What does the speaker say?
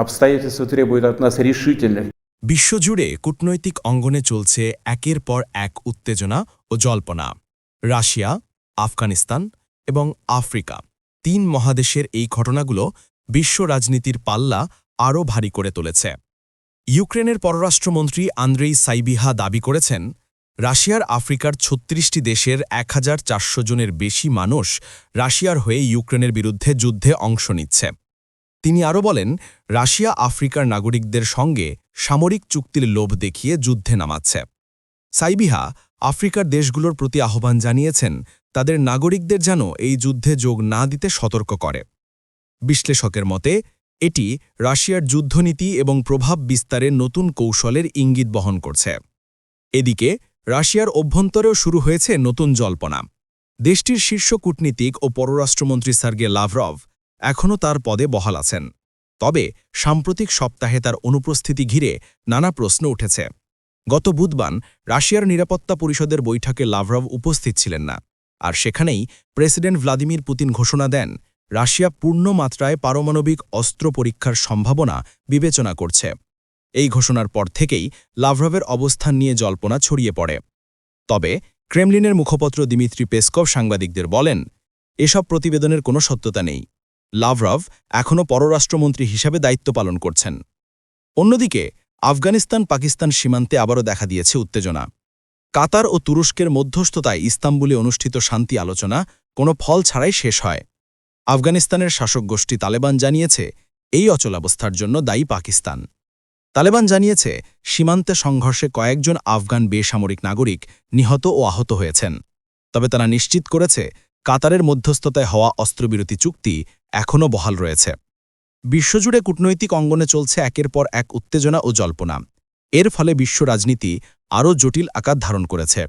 Обстоятельства требуют от нас решительных বিশ্বজুড়ে কূটনৈতিক অঙ্গনে চলছে একের পর এক উত্তেজনা ও জল্পনা রাশিয়া আফগানিস্তান এবং আফ্রিকা তিন মহাদেশের এই ঘটনাগুলো বিশ্ব রাজনীতির পাল্লা আরও ভারী করে তুলেছে ইউক্রেনের পররাষ্ট্রমন্ত্রী আন্দ্রেই সাইবিহা দাবি করেছেন রাশিয়ার আফ্রিকার ছত্রিশটি দেশের এক হাজার চারশো জনের বেশি মানুষ রাশিয়ার হয়ে ইউক্রেনের বিরুদ্ধে যুদ্ধে অংশ নিচ্ছে তিনি আরও বলেন, রাশিয়া আফ্রিকার নাগরিকদের সঙ্গে সামরিক চুক্তির লোভ দেখিয়ে যুদ্ধে নামাচ্ছে। সাইবিহা আফ্রিকার দেশগুলোর প্রতি আহ্বান জানিয়েছেন, তাদের নাগরিকদের যেন এই যুদ্ধে যোগ না দিতে সতর্ক করে। বিশ্লেষকের মতে, এটি রাশিয়ার যুদ্ধনীতি এবং প্রভাব বিস্তারের নতুন কৌশলের ইঙ্গিত বহন করছে। এদিকে, রাশিয়ার অভ্যন্তরেও শুরু হয়েছে নতুন জল্পনা। দেশটির শীর্ষ কূটনীতিক ও পররাষ্ট্রমন্ত্রী সার্গে লাভরভ এখনও তার পদে বহাল আছেন। তবে সাম্প্রতিক সপ্তাহে তার অনুপস্থিতি ঘিরে নানা প্রশ্ন উঠেছে। গত বুধবার রাশিয়ার নিরাপত্তা পরিষদের বৈঠকে লাভরভ উপস্থিত ছিলেন না। আর সেখানেই প্রেসিডেন্ট ভ্লাদিমির পুতিন ঘোষণা দেন, রাশিয়া পূর্ণ মাত্রায় পারমাণবিক অস্ত্র পরীক্ষার সম্ভাবনা বিবেচনা করছে। এই ঘোষণার পর থেকেই লাভরভের অবস্থান নিয়ে জল্পনা ছড়িয়ে পড়ে। তবে ক্রেমলিনের মুখপত্র দিমিত্রি পেসকভ সাংবাদিকদের বলেন, এসব প্রতিবেদনের কোনো সত্যতা নেই। লাভরভ এখনও পররাষ্ট্রমন্ত্রী হিসাবে দায়িত্ব পালন করছেন। অন্যদিকে, আফগানিস্তান পাকিস্তান সীমান্তে আবারও দেখা দিয়েছে উত্তেজনা। কাতার ও তুরস্কের মধ্যস্থতায় ইস্তাম্বুলে অনুষ্ঠিত শান্তি আলোচনা কোনো ফল ছাড়াই শেষ হয়। আফগানিস্তানের শাসক গোষ্ঠী তালেবান জানিয়েছে, এই অচলাবস্থার জন্য দায়ী পাকিস্তান। তালেবান জানিয়েছে, সীমান্তে সংঘর্ষে কয়েকজন আফগান বেসামরিক নাগরিক নিহত ও আহত হয়েছেন। তবে তারা নিশ্চিত করেছে কাতারের মধ্যস্থতায় হওয়া অস্ত্রবিরতি চুক্তি এখনও বহাল রয়েছে। বিশ্বজুড়ে কূটনৈতিক অঙ্গনে চলছে একের পর এক উত্তেজনা ও জল্পনা। এর ফলে বিশ্ব রাজনীতি আরও জটিল আকার ধারণ করেছে।